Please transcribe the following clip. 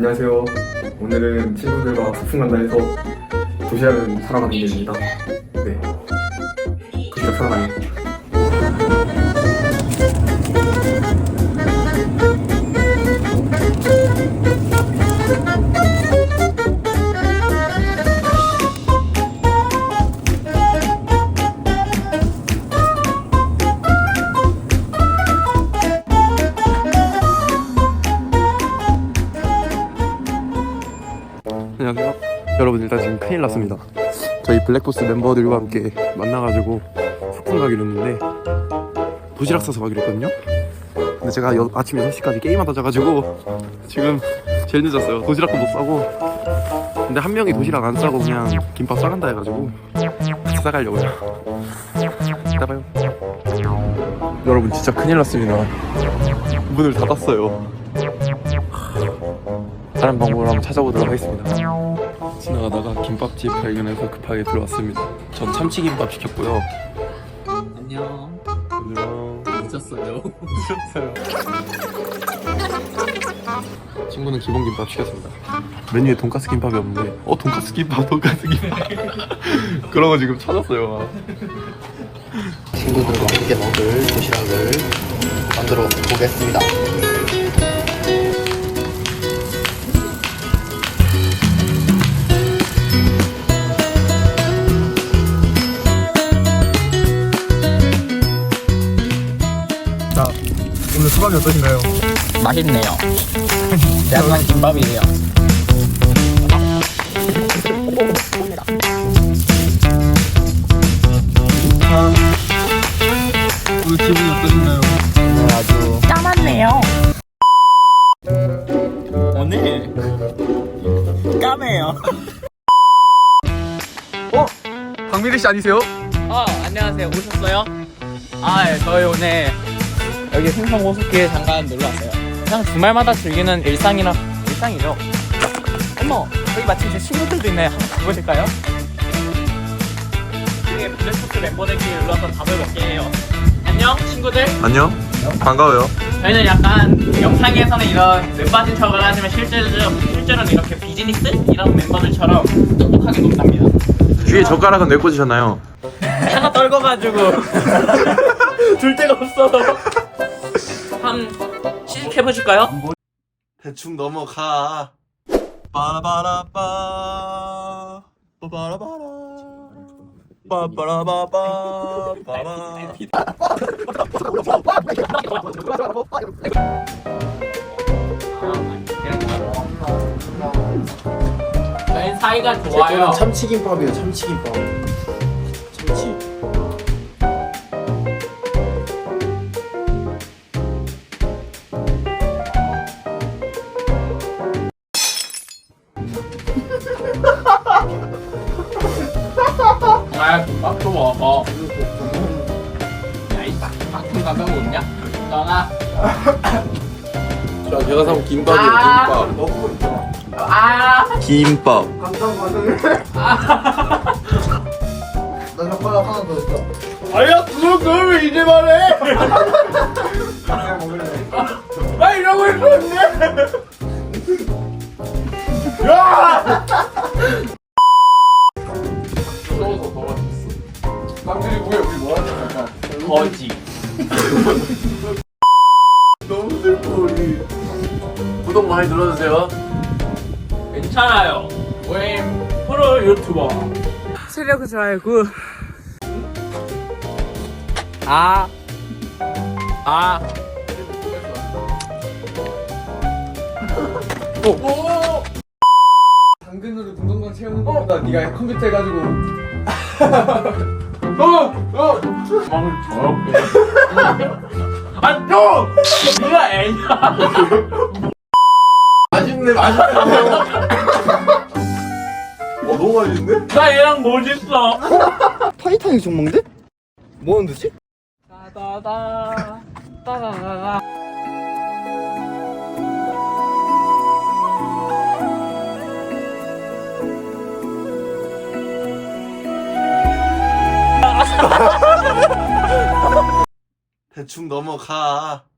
안녕하세요. 오늘은 친구들과 소풍 간다 해서 도시락을 사러 가는 길입니다. 네. 도시락 사러 가요. 여러분 일단 지금 큰일 났습니다. 저희 블랙보스 멤버들과 함께 만나가지고 소풍 가기로 했는데 도시락 싸서 가기로 했거든요. 근데 제가 여- 아침 6시까지 게임하다 자가지고 지금 제일 늦었어요. 도시락도 못 싸고 근데 한 명이 도시락 안 싸고 그냥 김밥 싸간다 해가지고 같이 싸가려고요. 이따 봐요. 여러분 진짜 큰일 났습니다. 문을 닫았어요. 다른 방법을 한번 찾아보도록 하겠습니다. 지나가다가 김밥집 발견해서 급하게 들어왔습니다. 전 참치김밥 시켰고요. 안녕. 안녕. 늦었어요. 친구는 기본 김밥 시켰습니다. 메뉴에 돈가스 김밥이 없는데, 어 돈가스 김밥, 돈가스 김밥. 그런 거 지금 찾았어요. 친구들과 함께 먹을 도시락을 만들어 보겠습니다. 오늘 소감이 어떠신가요? 맛있네요. 대한민국 김밥이에요. 오늘 기분이 어떠신가요? 아주 까맣네요. 오늘 까매요. 박미리 씨 아니세요? 어, 안녕하세요. 오셨어요? 아, 예, 저희 오늘 여기 생성 호수길에 잠깐 놀러 왔어요. 그냥 주말마다 즐기는 일상이나 일상이죠. 어머, 여기 마침 제 친구들도 있네. 한번 가보실까요? 이게 블랙포트 멤버들끼리 놀러 와서 밥을 먹게 해요. 안녕, 친구들. 안녕. 반가워요. 저희는 약간 영상에서는 이런 웹바진 척을 하지만 실제로, 실제로는 이렇게 비즈니스? 이런 멤버들처럼 똑똑하게 논답니다. 뒤에 젓가락은 왜 꽂으셨나요? 하나 떨궈가지고 둘 데가 없어. 한번 시식해보실까요? 대충 넘어가. 빠라바라빠. 빠라바라. 빠빠라바빠. 빠라. 저희 사이가 좋아요. 참치김밥이에요. 참치김밥. 아, 김밥도 먹어. 야, 이 빡빡 가까운 거 없냐? 너나. 자, 제가 사온 김밥이에요. 아. 김밥. 아, 김밥. 나 젓가락 하나 더 있어. 아야, 그걸 왜 이제 말해? 먹을래. 나 이러고 있었는데. 박 많이 눌러주세요. 괜찮아요. 우리 프로 유튜버. 체력 좋아하고 아. 아. 당근으로 동동강 채우는 것보다 네가 컴퓨터 해가지고 어! 어! 멍을 더럽게. 아, 형! 네가 애냐? 맛있네, 맛있네. 어, 너무 맛있는데? 나 얘랑 뭐 짓어? 타이타닉 종목인데? 뭐 하는 듯이? 따다다. 따다다다. 대충 넘어가.